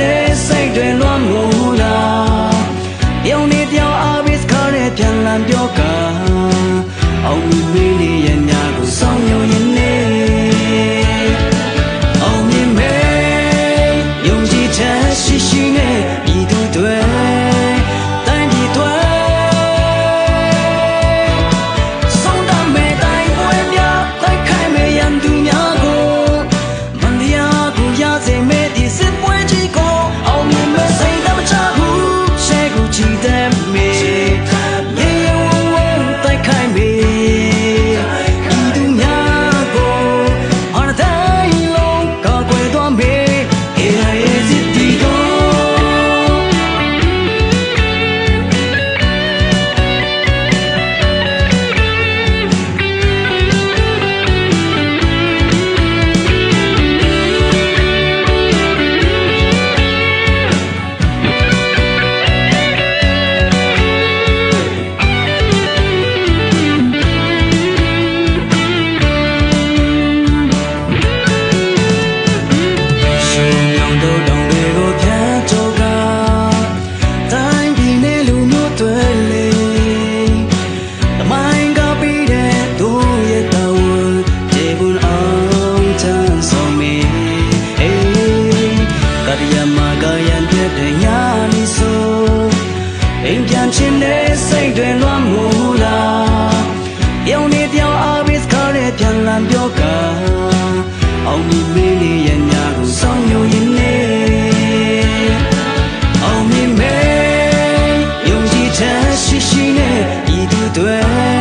နဲ့စိတ်တွေလွမ်းမှုလားယုံနေပြောင်းအားပြီးစကားနဲ့ပြန်လန်ပြောကအောင်မီနေ ပြောကအောင်မြင်မေးလေးရညာကိုစောင့်မျှော်ရင်းနေအောင်မြင်မေးယုံကြည်ချက်ရှိရှိနဲ့ဤသူတွေ